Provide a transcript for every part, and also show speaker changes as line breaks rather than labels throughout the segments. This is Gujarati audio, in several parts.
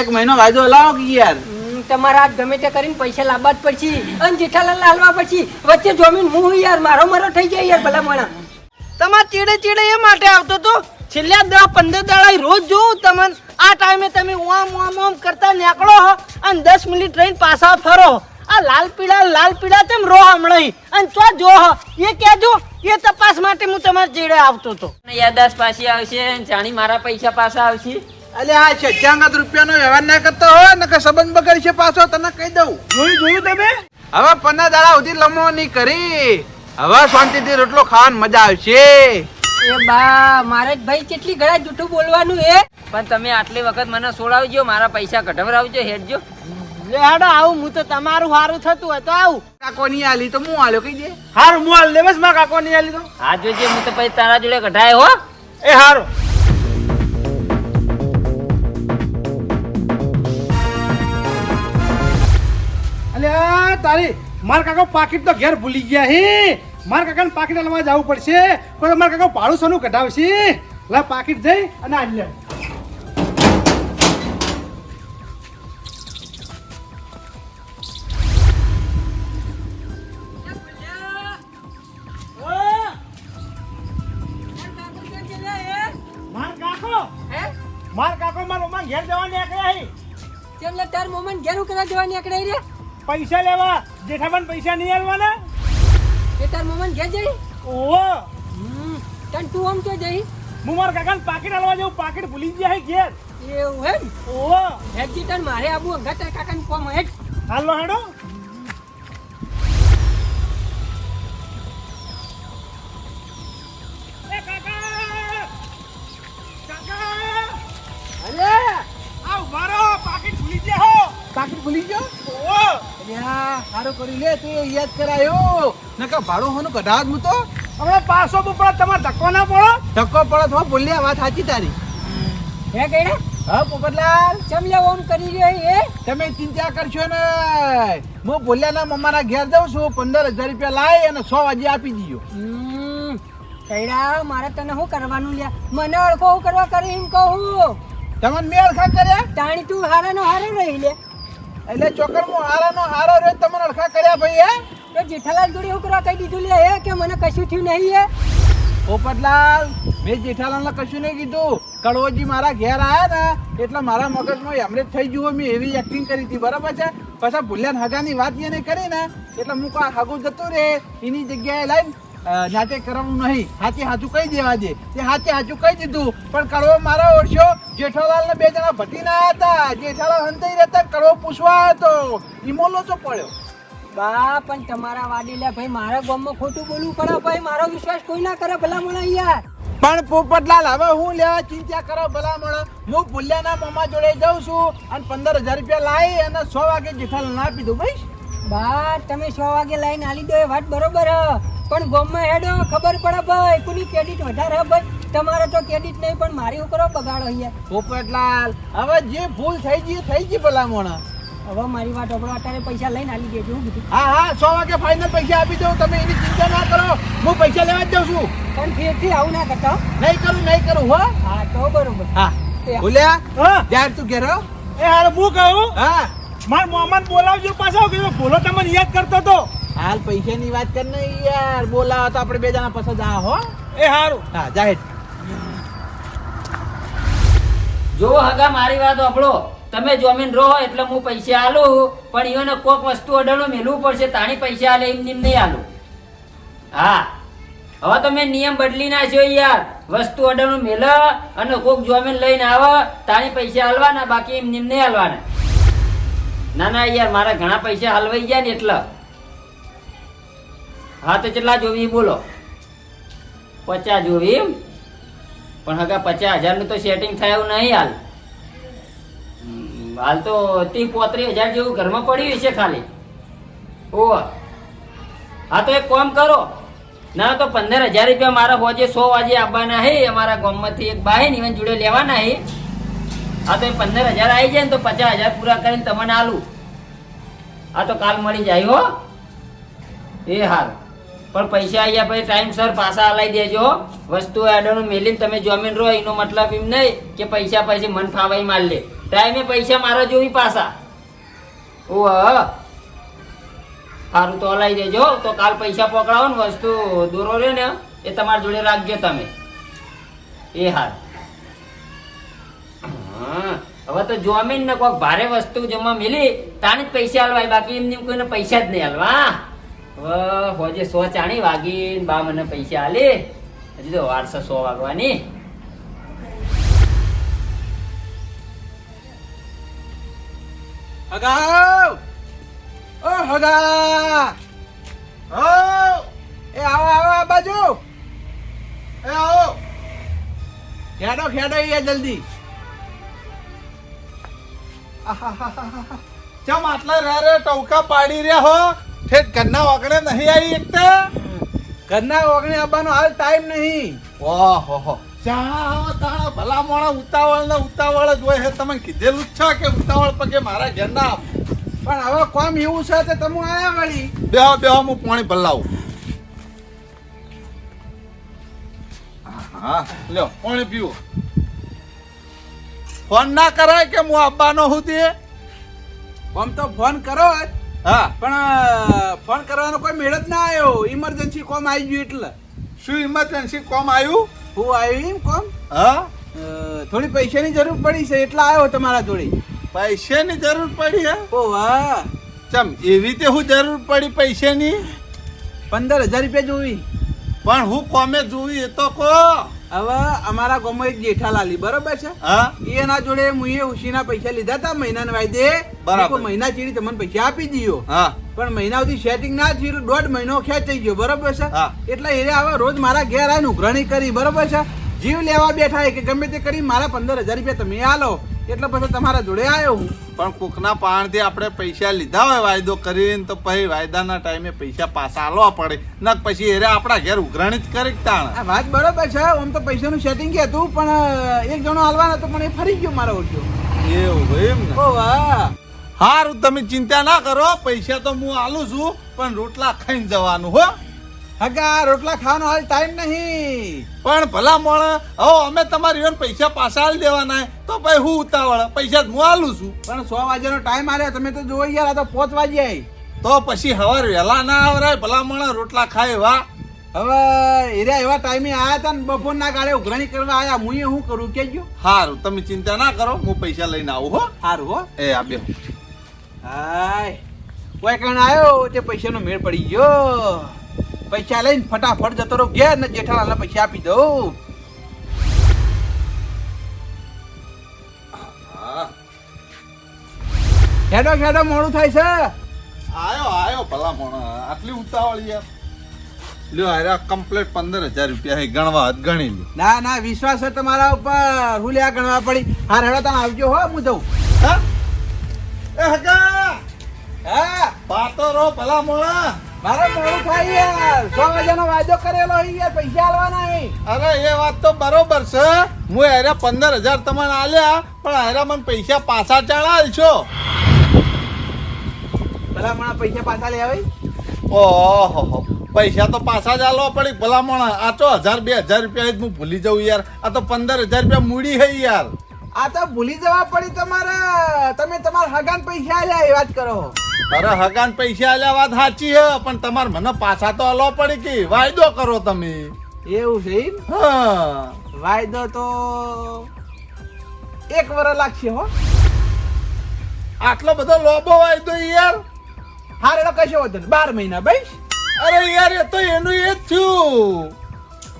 એક મહિનો વાયદો લાવો કે યાર?
તમારા હાથ ગમે તે કરીને પૈસા લાવવા જ પડશે. અને જેઠાલાલ લાલવા પછી વચ્ચે જમીન હું યાર મારો મારો થઈ જાય યાર ભલા મણા
તમાર ચીડે ચીડે એ માટે આવતો તો? છેલ્લા દસ પંદર દાડા રોજ જોઉં તમને. આ ટાઈમે તમે ઓમ ઓમ ઓમ કરતા નીકળો હો અને દસ મિનિટ રહીને પાછા ફરો આ લાલ પીળા લાલ પીળા તેમ રો હમણાં અને ચો જો હો એ કહેજો એ તપાસ માટે હું તમારા ચીડે આવતો તો.
યાદાશ પાછી આવશે જાણી મારા પૈસા પાછા આવશે.
અલે આ સત્યાંગત રૂપિયાનો વ્યવહાર ના કરતો હોય ને કે સંબંધ બગડ છે પાછો તને કહી દઉં.
જોયું જોયું તમે?
હવે પન્ના દાડા સુધી લમો નહીં કરી. હવે શાંતિથી રોટલો ખાવાની મજા આવશે.
એ બા મારે જ ભાઈ કેટલી ઘણા જૂઠું બોલવાનું એ
પણ તમે આટલી વખત મને સોડાવજો મારા પૈસા કઢવરાવજો હેડજો
લે હેડો આવું હું તો તમારું સારું થતું હોય તો આવું.
કાકો નહીં આલી તો હું આલ્યો કહી દે.
હારું હું દે લેવસમાં કાકો નહીં આલી તો.
હા જોજે હું તો પછી તારા જોડે કઢાય હો.
એ હારું. અલ્યા તારી માર કાકો પાકીટ તો ઘેર ભૂલી ગયા હે. માર કાકાને પાકીટ લેવા જવું પડશે. પણ માર કાકા ભાડું સોનું કઢાવશે. લા પાકીટ જઈ અને આલી લે. માર કાકો
હે?
માર કાકો માર ઉમા ઘેર જવાની આકડે હે.
ચેમ તાર મોમન ઘેર ઉકરા જવા નીકળે રે?
પૈસા લેવા. જેઠાબાન પૈસા નહીં આલવાના?
એ તાર મમન ઘેર જઈ.
ઓહો.
તન તું આમ તો જઈ?
હું મારા કાકાને પાકીટ આલવા જવું પાકીટ ભૂલી ગયા હે ઘેર.
એવું એમ?
ઓહો.
હેજી તન મારે આબુ અંગા તાર કાકાને કોમ હેડ.
હાલો હેડો. એ કાકા! કાકા!
અરે
આ ઊભા રહો. પાકીટ ભૂલી ગયા હો
પાકીટ ભૂલી ગયો
ઓહો
અલ્યા સારું કરી લે તું યાદ કરાયો. નકા ભાડું હોનું કઢાવત હું તો.
હમણાં બપોર તમારે ધક્કો ના પડો?
ધક્કો પડત હો બોલ્યા વાત સાચી તારી.
હે કઈડા
હા પોપટલાલ?
ચમ લે ઓમ કરી રહ્યો એ
તમે ચિંતા કરશો ને હું બોલ્યાના મમ્માના ઘેર જાઉં છું. પંદર હજાર રૂપિયા લાવી અને સો વાગે આપી દીજો.
કઈડા મારે તને શું કરવાનું લ્યા? મને ઓળખો હું કરવા કરી એમ કહું.
તમને મેળ ખા કર્યા
તાણી તું હારાનો હારે રહી લે.
એટલે ચોકર હું હારાનો હારો રે તમને અડખા કર્યા ભાઈ હે?
તો જેઠાલાલ જોડે હું કરવા કહી દીધું લે હે કે મને કશું થયું નહીં એ
પોપટલાલ મેં જેઠાલાલને કશું નહીં કીધું. કડવોજી મારા ઘેર આયા ને એટલે મારા મગજમાં એમણે થઈ ગયું મેં એવી એક્ટિંગ કરી હતી બરાબર છે? પાછા ભૂલ્યાન હગાની વાત એને કરી ને એટલે હું કોઈ હગું જતું રે એની જગ્યાએ લાઈન નાટક કરવું નહીં. હાથે હાજુ કહી દેવા દે. તે હાથે હાચું કહી દીધું. પણ કડવો મારા ઓળખ્યો જેઠાલાલ ને બે જણા ભટીના હતા. જેઠાલાલ હંતાઈ રહેતા કડવો પૂછવા હતો. ઈમોલો તો પડ્યો.
બા પણ તમારા વાડીલા ભાઈ મારા ગામમાં ખોટું બોલવું પડે ભાઈ. મારો વિશ્વાસ કોઈ ના કરે ભલા મોણા યાર
પણ પોપટલાલ હવે હું લેવા ચિંતા કરો ભલા ભલામણ. હું ભૂલ્યાના મામા જોડે જાઉં છું અને પંદર હજાર રૂપિયા લાવી અને સો વાગે જેઠાલાલ ના આપી દઉં. ભાઈ
બા તમે સો વાગે લાઈન આલી દો એ વાત બરોબર હ. પણ ગમે હેડો ખબર પડે ભાઈ કોની ક્રેડિટ વધારે ભાઈ તમારે તો ક્રેડિટ નહીં પણ મારી ઉપર કરો બગાડો અહીંયા.
પોપટલાલ હવે જે ભૂલ થઈ ગઈ થઈ ગઈ ભલામણ.
હવે મારી વાત હમણાં અત્યારે પૈસા લઈને આવી દેજો હું કીધું.
હા હા સો વાગે ફાઇનલ પૈસા આપી દઉં તમે એની ચિંતા ના કરો હું પૈસા લેવા જ જાઉં છું.
પણ ફેરથી આવું ના કરતા
નહીં કરું નહીં કરું હો.
હા તો બરોબર.
હા
એ-
ભૂલ્યા?
હા.
ત્યાર તું ઘેરો
એ હાર હું કહું?
હા.
મારા મોહમ્મદ બોલાવજો પાછો કે ભૂલો તમને યાદ કરતો તો.
હાલ પૈસાની વાત કર ને યાર બોલાવો તો આપણે બે જણા પસંદ આ હો.
એ હારું.
હા જાહેર
જો હગા મારી વાત આપણો તમે જમીન રહો એટલે હું પૈસા આલું પણ ઈઓને કોક વસ્તુ અડાણું મેલવું પડશે તાણી પૈસા આલે એમ નિમ નહીં આલું. હા. હવે તમે નિયમ બદલી નાખ્યો યાર. વસ્તુ અડાણું મેલ અને કોક જમીન લઈને આવે તાણી પૈસા હાલવાના બાકી એમ નિમ નહીં હાલવાના ના ના યાર મારા ઘણા પૈસા હાલવાઈ ગયા ને એટલે. હા, તો કેટલા જોવી બોલો. પચાસ જોવી પણ હગા પચાસ હજારનું તો સેટિંગ થયું નહીં હાલ. હાલ તો ત્રીસ પોત્રીસ હજાર જેવું ઘરમાં પડ્યું છે ખાલી. ઓ હા, તો એક કામ કરો. ના, તો પંદર હજાર રૂપિયા મારા હોજે સો વાજે આવવાના હે, અમારા ગામમાંથી એક બાહે ને જોડે લેવાના હે. હા, તો એ પંદર હજાર આવી જાય ને તો પચાસ હજાર પૂરા કરીને તમને આલું. હા, તો કાલ મળી જાય હો. એ હાલ પણ પૈસા અહીંયા પછી ટાઈમસર પાછા હલાવી દેજો વસ્તુ એડરનું મેલીને તમે જમીન રહો, એનો મતલબ એમ નહીં કે પૈસા પછી મન ફાવાઈ માર લે. ટાઈમે પૈસા મારા જોવી પાછા. ઓ સારું તો હલાઈ દેજો તો કાલ પૈસા પકડાવો ને વસ્તુ દોરો રે ને, એ તમારા જોડે રાખજો તમે. એ હાર હવે તો જોમીન ને કોઈક ભારે વસ્તુ જમા મિલી તાને જ પૈસા હલવાય. બાકી એમની કોઈને પૈસા જ નહીં હાલવા. હોજે સો ચાણી વાગી બા મને પૈસા આલે. હજી તો વારસો સો વાગવાની.
હગાવ! ઓ, હગા! ઓ એ આવો આવો, આ બાજુ! એ આવો! ખેડો ખેડો એ જલ્દી.
ચમ આટલા રે રે, ટવકા પાડી રહ્યા હો? ઠેઠ ઘરના વાગડે નહીં આવી એકતે
ઘરના ઓગણે આવવાનો હાલ ટાઈમ નહીં.
ઓહો હો ચા ભલા મોણા ઉતાવળ ને ઉતાવળ જ હોય હે તમે કીધેલું જ છે કે ઉતાવળ પગે મારા ઘેર ના આપ.
પણ હવે કોમ એવું છે તે તમે આયા વળી?
બેહો બેહો હું પાણી ભલાવું હા લ્યો પાણી પીવો. ફોન ના કરાય કે હું આવવાનો હું તે
આમ તો ફોન કરો જ
હા.
પણ ફોન કરવાનો કોઈ મેળ જ ના આવ્યો ઇમરજન્સી કોમ આવી ગયું એટલે.
શું ઇમરજન્સી કોમ આવ્યું?
હું આવ્યું એમ કોમ?
હા.
થોડી પૈસાની જરૂર પડી છે એટલે આવ્યો તમારા જોડે.
પૈસાની જરૂર પડી હે?
ઓ વાહ.
ચમ એવી રીતે હું જરૂર પડી પૈસાની?
પંદર હજાર રૂપિયા જોવી.
પણ હું કોમે જોવી એ તો કહો.
હવે અમારા ગામમાં એક જેઠાલાલી બરોબર છે?
હા.
એના જોડે મુએ ઉશીના પૈસા લીધા હતા મહિનાના વાયદે.
બરાબર.
મહિના ચીડી તમને પૈસા આપી દીયો.
હા.
પણ મહિના સુધી સેટિંગ ના થયું દોઢ મહિનો ખેંચાઈ ગયો બરોબર છે? એટલે એ હવે રોજ મારા ઘેર આવીને ઉઘરાણી કરી બરોબર છે? જીવ લેવા બેઠા કે ગમે તે કરી મારા પંદર હજાર રૂપિયા તમે આલો. એટલે પછી તમારા જોડે આવ્યો હું.
પણ કોકના પાણથી આપણે પૈસા લીધા હોય વાયદો કરીને તો પછી વાયદાના ટાઈમે પૈસા પાછા આલવા પડે. ન પછી એરે આપણા ઘેર ઉઘરાણી જ કરી તાણ?
વાત બરોબર છે આમ તો પૈસાનું સેટિંગ હતું પણ એક જણો હાલવાનો હતો પણ એ ફરી ગયો મારો ઓછો.
એવું એમ ને?
ઓ વાહ.
હારું તમે ચિંતા ના કરો પૈસા તો હું આલું છું પણ રોટલા ખાઈને જવાનું હો.
હગા રોટલા ખાવાનો હાલ ટાઈમ નહીં.
પણ ભલા મોણ હવે અમે તમારી ઈવન પૈસા પાછા આલી દેવાના. તો ભાઈ હું ઉતાવળ પૈસા હું આલું છું.
પણ સો વાગ્યાનો ટાઈમ આવ્યો તમે તો જોઈ ગયા આ તો પોચ વાગ્યા
તો પછી હવાર વહેલા ના આવરાય ભલા મોણ રોટલા ખાય વા
હવે એરિયા એવા ટાઈમે આયા હતા ને બપોર ના ગાળે ઉઘરાણી કરવા આયા હું શું કરું કેજો
હારું તમે ચિંતા ના કરો હું પૈસા લઈને આવું હો.
સારું હો.
એ આ બે
હાય. કોઈ કણ આવ્યો તે પૈસાનો મેળ પડી ગયો. પૈસા લઈને ફટાફટ જતો રહો. ઘેર ને જેઠાલાલને પૈસા આપી દઉં.
હા.
ખેડો ખેડો મોડું થાય છે.
આયો આયો ભલા મોણ. આટલી ઉતાવળી યાર. લ્યો આર્યા કમ્પ્લીટ પંદર હજાર રૂપિયા હે. ગણવા હત ગણી લ્યો.
ના ના વિશ્વાસ છે તમારા ઉપર. હું લ્યા ગણવા પડી. હા હેડો તમે આવજો હો હું જઉં.
હા? એ હકા
હા.
પાતો રો ભલા મોણા.
મારે મોડું થાય યાર. સો વાગ્યાનો વાયદો કરેલો યાર પૈસા આલવાના હે
અરે એ વાત તો બરોબર છે. હું હેરા પંદર હજાર તમને આલ્યા પણ હેરા મને પૈસા પાછા ચાળા છો
ભલા પૈસા પાછા લે આવે
ઓહો પૈસા તો પાછા જ આલવા પડી. ભલા મોણા આ તો હજાર બે હજાર રૂપિયા હું ભૂલી જાઉં યાર. આ તો પંદર હજાર રૂપિયા મૂડી હઈ યાર.
આ તો ભૂલી જવા પડી તમારે. તમે તમારા હગાન પૈસા આલ્યા એ વાત કરો.
અરે હગાન પૈસા આલ્યા વાત સાચી હે પણ તમાર મને પાછા તો આલવા પડી કે. વાયદો કરો તમે.
એવું છે?
હા.
વાયદો તો એક વર્ષ લાગશે હો.
આટલો બધો લોબો વાયદો યાર.
હારે તો કશો વધન બાર મહિના ભાઈ
અરે યાર એ તો એનું એ જ થયું.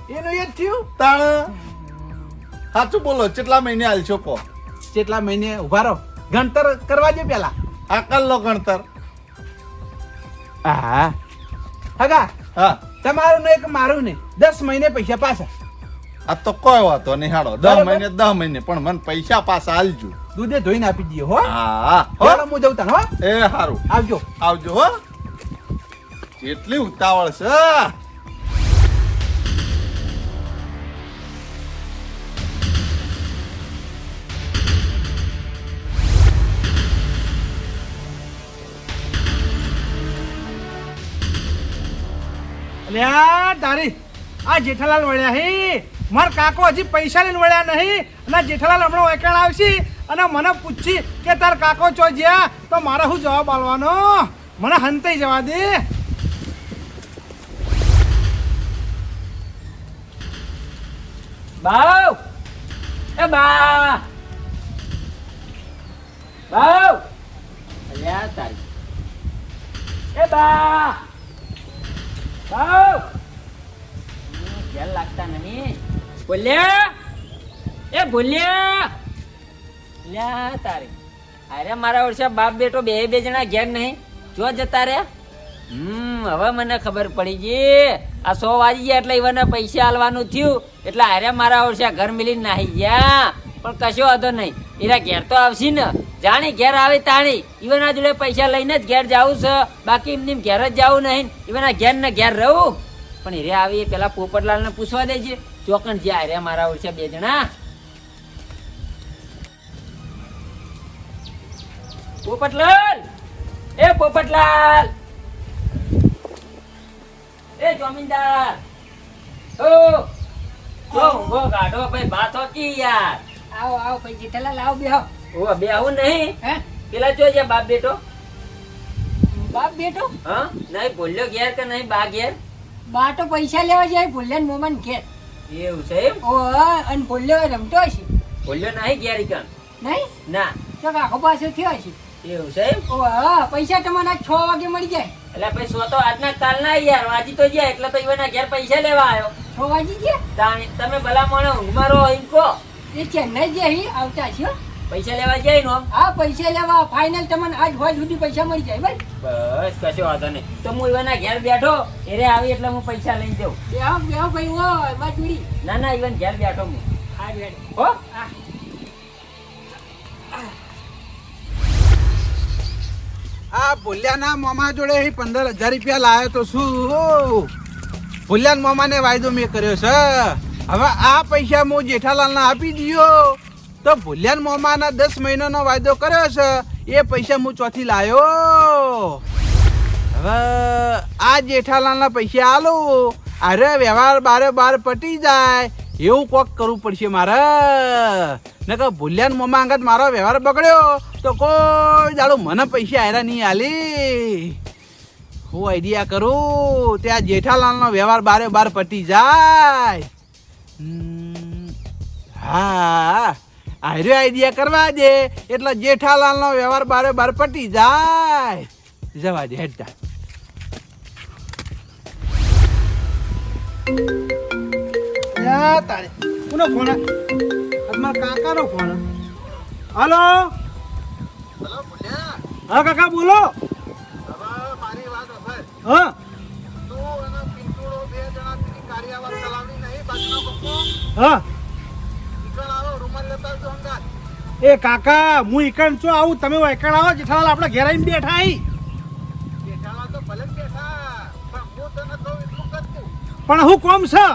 એનું એ જ થયું?
તાણ? સાચું બોલો કેટલા મહિને આલશો કહો?
કેટલા મહિને? ઊભા રહો. ગણતર કરવા દે પેલા.
આકલ લો ગણતર.
હા હગા
હા.
તમારું ને એક મારું ને. દસ મહિને પૈસા પાછા.
આ તો કોઈ વાતો નહીં હાડો દસ મહિને દસ મહિને પણ મને પૈસા પાછા આલજો.
દૂધે ધોઈને આપી દઈએ હો.
હા. હો
હું જઉં તને હો.
એ સારું
આવજો.
આવજો હો. કેટલી ઉતાવળ છે.
અલ્યા તારી આ જેઠાલાલ વળ્યા હે. માર કાકો હજી પૈસા લઈને વળ્યા નહીં. અને જેઠાલાલ હમણાં વેકાણ આવશે. અને મને પૂછી કે તાર કાકો ચો જ્યાં? તો મારે શું જવાબ આલવાનો મને હંતાઈ જવા દે.
બાવ! એ બા! બાવ! અલ્યા તારી. એ બા! ઘેર લાગતા નહીં. બોલ્યા? એ બોલ્યા? લ્યા તારે. અરે મારા વર્ષે બાપ બેટો બે બે જણા ઘેર નહીં. જો જતા રહ્યા. હમ, હવે મને ખબર પડી ગઈ. આ સો વાગી ગયા એટલે ઈવને પૈસા આલવાનું થયું. એટલે અરે મારા વર્ષે ઘર મિલીને નાહી ગયા. પણ કશો હતો નહીં. એરા ઘેર તો આવશે ને. જાણી ઘેર આવે તાણી. ઈવના જોડે પૈસા લઈને જ ઘેર જાવું છે. બાકી એમની ઘેર જ જાવું નહીં. ઈવના ઘેર ને ઘેર રહું. પણ હીરે આવી પેલા પોપટલાલને પૂછવા દેજે. ચોકણ જ્યાં રે મારા વર્ષે બે જણા. પોપટલાલ! એ પોપટલાલ! એ જમીનદાર! ઓ જો ઊંઘો કાઢો, ભાઈ બાતો કી યાર?
આવો આવો ભાઈ જેઠાલાલ આવો બે
ઓ બે આવું નહીં.
હે?
પેલા જો જ્યાં બાપ બેટો
બાપ બેટો
હા? નહીં ભૂલ્યો ઘેર કે નહીં બા ઘેર?
બા તો પૈસા લેવા જાય ભૂલ્યા ને મોમન ઘેર.
એવું છે એમ?
ઓ અને ભૂલ્યો રમતો હશે.
ભૂલ્યો નહીં ઘેર ઈકણ
નહીં?
ના.
તો કાકો પાસે થયો હશે.
એવું છે એમ?
ઓ પૈસા તમારા છ વાગે મળી જાય.
એટલે પછી સો તો આજના કાલ ના યાર વાજી તો ગયા એટલે તો ઈવના ઘેર પૈસા લેવા આવ્યો.
છ વાગી ગયા?
તમે ભલા મને ઊંઘમાં રહો એમ કહો.
એ ચેન્નઈ જઈ આવતા છો.
પૈસા લેવા જાય નો
હા પૈસા લેવા ફાઇનલ તમને આજ હોય સુધી પૈસા મળી જાય ભાઈ
બસ કશો વાંધો નહીં. તો હું ઈવના ઘેર બેઠો એરે આવી એટલે હું પૈસા લઈને જાઉં.
બેહો બેહો ભાઈ ઓ એમાં જોડી.
ના ના ઈવન ઘેર બેઠો હું.
હા રેડી
હો?
આ ભૂલ્યાના મામા જોડે અહીં પંદર હજાર રૂપિયા લાવ્યો તો શું? ભૂલ્યાના મામાને વાયદો મેં કર્યો છે. હવે આ પૈસા હું જેઠાલાલને આપી દયો. તો ભૂલ્યાન મોમાના દસ મહિનાનો વાયદો કર્યો છે. એ પૈસા હું ચોથી લાવ્યો હવે આ જેઠાલાલના પૈસા આલો. અરે વ્યવહાર બારે બાર પટી જાય. એવું કોક કરવું પડશે મારે. નકર ભૂલ્યાન મોમાં અંગત મારો વ્યવહાર બગડ્યો. તો કોઈ દાડો મને પૈસા આયરા નહીં આલી. હું આઈડિયા કરું. ત્યાં જેઠાલાલનો વ્યવહાર બારે બાર પટી જાય. હા. આર્યો આઈડિયા કરવા દે. એટલે જેઠાલાલનો વ્યવહાર બારે બાર પટી જાય. જવા દે હેડતા
તારે. કોનો ફોન આ? મારા કાકાનો ફોન હલો? હા કાકા બોલો.
મારી
હા. હા.
ઈકણ.
એ કાકા હું ઈકણ છું આવું. તમે એકણ આવો જેઠાલાલ આપણે ઘેર આવીને બેઠા
બેઠા, પણ હું
કોમ છે.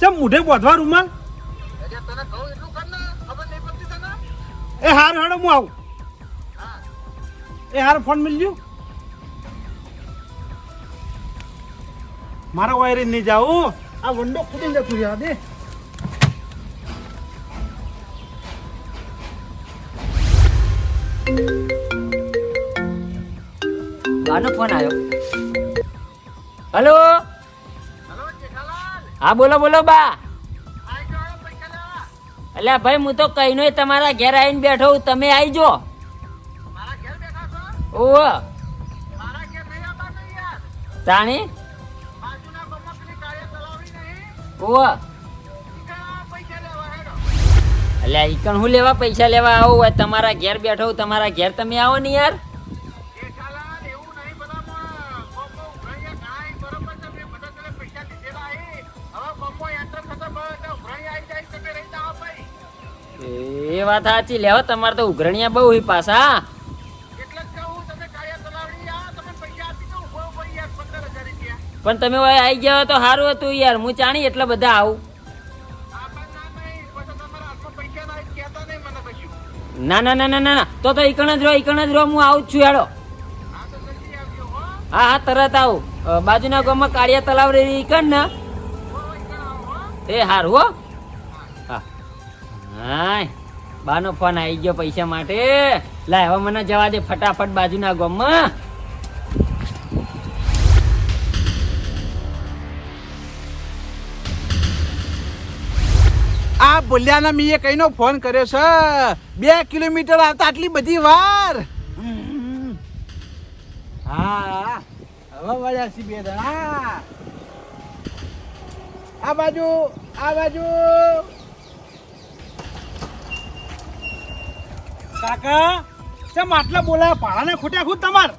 ચમ મુઢે બોધવા રૂમાલ? એ હાર હાડો હું આવું. એ હાર ફોન મિલજો. મારા વાયરિંગ નહીં જાઉં. આ વંડો ખુદીને જતું દે.
બાનો ફોન આવ્યો. હલો?
હલો,
હા બોલો બોલો બા. અલ્યા ભાઈ હું તો કહીનો તમારા ઘેર આવીને બેઠો તમે આવી જો
મારા ઘેર બેઠા છો?
ઓહો.
નહીં યાર.
તાણી?
હેડો.
અલ્યા ઈકણ હું લેવા પૈસા લેવા આવું હોય તમારા ઘેર બેઠો, તમારા ઘેર તમે આવો ને યાર.
હવે.
એ વાત સાચી લેવા તમારે તો ઉઘરણિયા બહુ હોય પાછા
એટલે જ કહું, તમે કાર્ય ચલાવડી આવો, તમે પૈસા આપી દો, ઊભો ઊભો યાર, 15,000 રૂપિયા.
પણ તમે આવી ગયા તો સારું હતું યાર હું જાણી એટલે બધા આવું.
ના ના.
ના ના ના તો તો ઈકણ જ રહો ઈકણ જ રહો હું આવું છું હેડો.
હા, હો.
તરત આવું. બાજુના ગામમાં કાળિયા તલાવ રહી ઈકણ ને? એ હારું હો. હા. હા બાનો ફોન આવી ગયો પૈસા માટે. લાય હવે મને જવા દે ફટાફટ બાજુના ગામમાં.
ભૂલ્યાના મીએ કઈનો ફોન કર્યો છે બે કિલોમીટર આવતા આટલી બધી વાર. હા હવે વળ્યા છે બે આ બાજુ આ બાજુ.
કાકા ચમ આટલા બોલાયા પાળાને ખૂટ્યા ખુદ તમાર?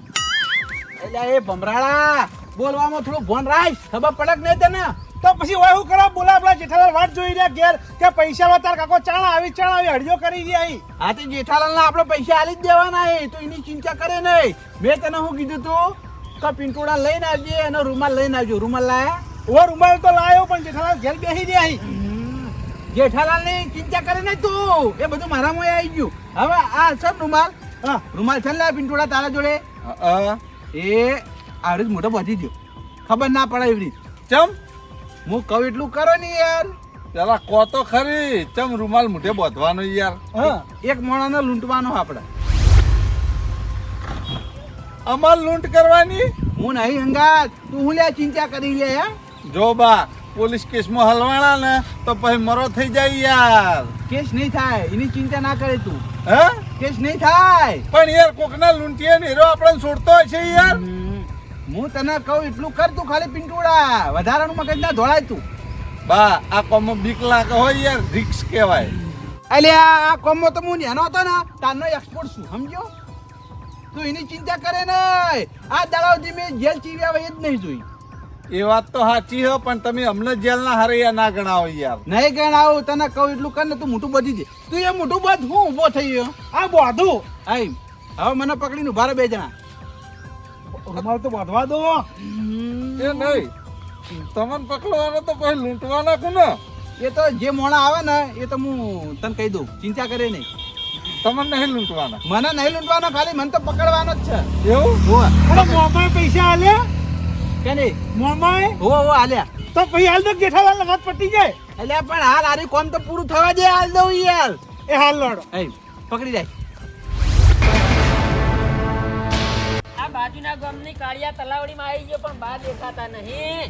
એટલે એ ભમરાળા બોલવામાં થોડું ભોન રાખ, ખબર પડક નહીં તને?
તો પછી હોય હું કરો બોલા આપણા જેઠાલાલ વાટ જોઈ રહ્યા ઘેર કે પૈસા લો તાર કાકો ચાણા આવી, ચાણ આવી હડિયો કરી ગયા અહીં.
હા તે જેઠાલાલ આપણે પૈસા આલી જ દેવાના હે તો એની ચિંતા કરે નહીં. મેં તને શું કીધું તું? કે પિંટોડા લઈને આવજે અને રૂમાલ લઈને આવજો. રૂમાલ લાયા?
ઓ રૂમાલ તો લાયો, પણ જેઠાલાલ ઘેર બેસી રહ્યા અહીં.
જેઠાલાલની ચિંતા કરે નહીં તું. એ બધું મારા મારામાં આવી ગયું. હવે આ છે રૂમાલ.
હા,
રૂમાલ છે ને પિંટોડા તારા જોડે? એ આવડી મોટો પહોંચી ગયો ખબર ના પડે એવી
ચમ?
હું કહું એટલું કરો ને યાર.
પેલા કો તો ખરી. ચમ રૂમાલ મુઠે બોધવાનો યાર?
હા
એક મોણાને લૂંટવાનો આપણે
અમાર લૂંટ કરવાની?
હું નહીં હંગાત. તું હું લે ચિંતા કરી લે હે?
જો બા પોલીસ કેસમાં હલવાણા ને તો પછી મરો થઈ જાય યાર.
કેસ નહીં થાય. એની ચિંતા ના કરે તું.
હે?
કેસ નહીં થાય.
પણ યાર કોકના લૂંટીએ ને હીરો આપણને છોડતો હશે યાર.
હું તને કહું એટલું કર તું ખાલી પિંટુડા. વધારાનું મગજ ના ધોળાય તું.
બા આ કોમો બીકલા હોય યાર રિક્સ કહેવાય.
એટલે આ કોમો તો હું નેનો હતો ને તારનો એક્સપોર્ટ શું સમજ્યો? તું એની ચિંતા કરે નહીં. આ દાડાવથી મેં જેલ ચીવ્યા હોય જ નહીં જોઈ.
એ વાત તો સાચી હો પણ તમે અમને જેલના હરૈયા ના ગણાવો યાર.
નહીં ગણાવો તને કહું એટલું કર ને તું મોટું બધી દે. તું એ મોટું બધ હું ઊભો થઈ ગયો.
આ બોધું.
આઈ હવે મને પકડીને ઊભા બે જણા.
રૂમાલ તો બાંધવા દો.
એ નહીં. તમને પકડવાનો તો પછી લૂંટવાના કોને?
એ તો જે મોણા આવે ને એ તો હું તને કહી દઉં. ચિંતા કરે નહીં.
તમને નહીં લૂંટવાના.
મને નહીં લૂંટવાના ખાલી મને તો પકડવાનો જ છે.
એવું?
મોમાએ પૈસા આલ્યા
કે નહીં?
મોમાએ
હો હો આલ્યા.
તો પછી હાલ તો જેઠાલાલ વાત પટી જાય.
એટલે પણ હાલ આરી કોમ તો પૂરું થવા દે હાલ દઉં યાર
એ હાલ લડો.
એ પકડી જાય
બાજુના ગામની કાળિયા તલાવડીમાં આવી ગયો પણ બહાર દેખાતા નહીં.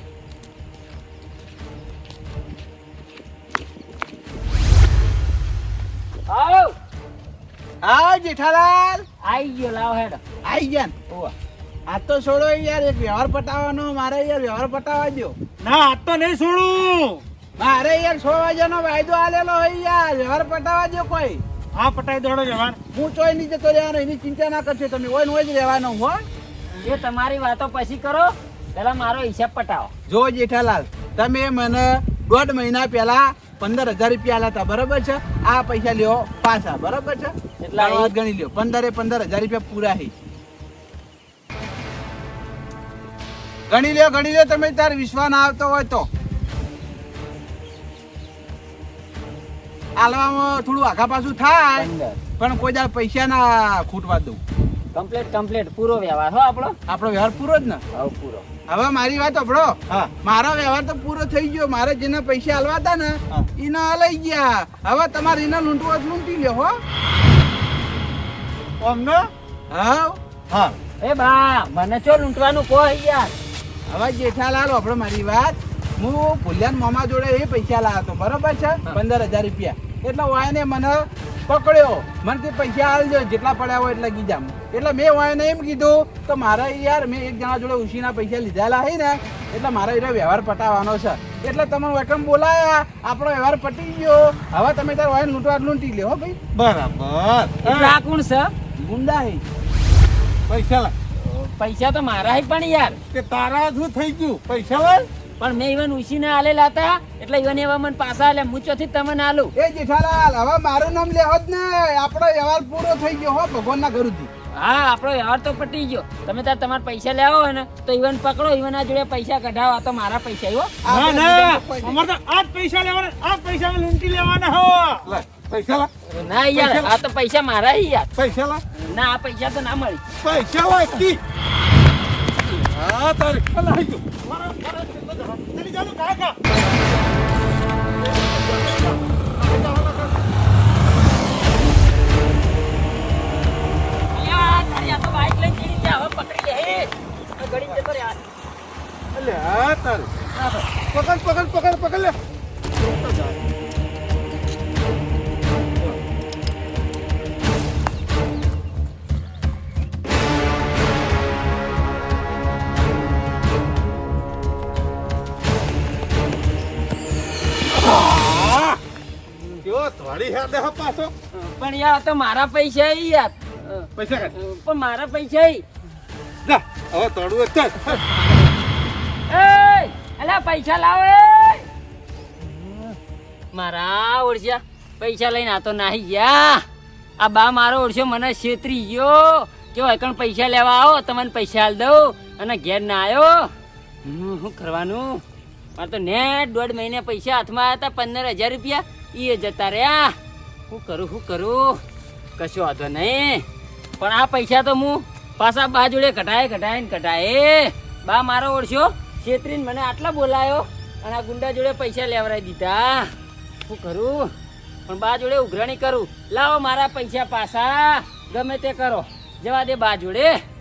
આવ.
હા જેઠાલાલ.
આવી ગયો લાવ હેડ.
આઈ ગયા ને. આ તો છોડો યાર એક વ્યવહાર પટાવવાનો મારે યાર વ્યવહાર પટાવા દો
ના આજ તો નહીં છોડું.
મારે યાર છ વાગ્યાનો વાયદો આલેલો હોય યાર વ્યવહાર પટાવા દો કોઈ.
હા પટાઈ દોડો જવાન.
હું ચોય નહીં જતો રહેવાનો એની ચિંતા ના કરશો તમે હોય ને હોય જ રહેવાનો હો.
એ તમારી વાતો પછી કરો પેલા મારો હિસાબ પટાવો.
જો જેઠાલાલ તમે મને દોઢ મહિના પહેલા પંદર હજાર રૂપિયા આલ્યા હતા બરાબર છે? આ પૈસા લ્યો પાછા બરાબર છે?
એટલા
વાત ગણી લ્યો. પંદરે પંદર હજાર રૂપિયા પૂરા હી ગણી લ્યો ગણી લ્યો તમે તાર વિશ્વાસ ના આવતો હોય તો. આલવામાં થોડું આખા પાછું થાય પણ કોઈ દાડ પૈસા ના ખૂટવા દઉં.
કમ્પ્લીટ કમ્પ્લીટ પૂરો વ્યવહાર. હો આપણો?
આપણો વ્યવહાર પૂરો જ ને?
હવે પૂરો.
હવે મારી વાત આપણો
હા.
મારો વ્યવહાર તો પૂરો થઈ ગયો. મારે જેના પૈસા આલવા હતા ને. એના લઈ ગયા. હવે તમારે એના લૂંટવો જ લૂંટી લ્યો હો.
અમને
હા.
હા.
એ બા મને ચો લૂંટવાનું કહો યાર.
હવે જેઠાલાલ આપણે મારી વાત. હું ભૂલ્યાન મામા જોડે એ પૈસા લાવ્યો હતો. બરોબર છે? પંદર હજાર રૂપિયા. એટલે વાયને મને પકડ્યો. મને તે પૈસા આલજો જેટલા પડ્યા હોય એટલા કીધા એટલે મેં વાયને એમ કીધું કે મારા યાર મેં એક જણા જોડે ઉશીના પૈસા લીધેલા હે ને એટલે મારા એનો વ્યવહાર પટાવવાનો છે. એટલે તમે વેકમ બોલાયા આપણો વ્યવહાર પટી ગયો. હવે તમે તાર વાયન લૂંટવા લૂંટી લ્યો હો ભાઈ.
બરાબર.
આ કોણ છે?
ગુંડા હે.
પૈસા
પૈસા તો મારા હે પણ યાર.
કે તારા શું થઈ ગયું? પૈસા લાય
પણ મેં ઈવન ઉછીને આલેલા હતા એટલે ઈવન એવા મને પાછા આલે હું ચોથી તમને આલું
એ જેઠાલાલ હવે મારું નામ લેહો જ ને. આપણો વ્યવહાર પૂરો થઈ ગયો હો ભગવાનના ઘરથી.
હા આપણો વ્યવહાર તો પટી ગયો. તમે તાર તમારા પૈસા લેવા હોય ને તો ઈવન પકડો ઈવન આ જોડે પૈસા કઢાવો. આ તો મારા પૈસા હો.
ના ના અમારે તો આજ પૈસા લેવાના આ પૈસા મે લૂંટી લેવાના હો.
પૈસા લા.
ના યાર આ તો પૈસા મારા યાર.
પૈસા લા.
ના આ પૈસા તો ના મળી.
પૈસા લાય કી હા તારી લાઈ ગયું
જલ્દી ચાલો કાકા
અલ્યા, તારી આ તો બાઈક લઈને ચીડી છે, હવે પકડી લે હે. આ ગળી જતો રે આ.
અલ્યા પકડ પકડ પકડ પકડ લે થોડી હેર દેખો પાછો.
પણ યાર તો મારા પૈસા ઈ યાર.
પૈસા કાઢ.
પણ મારા પૈસા ઈ.
જા હવે તોડવું જ.
એય, અલ્યા પૈસા લાવો એ. મારા ઓળશ્યા પૈસા લઈને આ તો નાહી ગયા. આ બા મારો ઓળશો મને છેતરી ગયો. કે એકણ પૈસા લેવા આવો તમને પૈસા હાલ દઉં. અને ઘેર ના આવ્યો શું કરવાનું? મારે તો નેટ દોઢ મહિને પૈસા હાથમાં આવ્યા હતા પંદર હજાર રૂપિયા. એ જતા રહ્યા. હું કરું શું કરું? કશો વાંધો નહીં. પણ આ પૈસા તો હું પાછા બા જોડે કઢાય કઢાય ને કઢાય. બા મારો ઓળશો. છેતરીને મને આટલા બોલાયો અને આ ગુંડા જોડે પૈસા લેવડાવી દીધા. શું કરું? પણ બા જોડે ઉઘરાણી કરું. લાવો મારા પૈસા પાછા. ગમે તે કરો. જવા દે બા જોડે.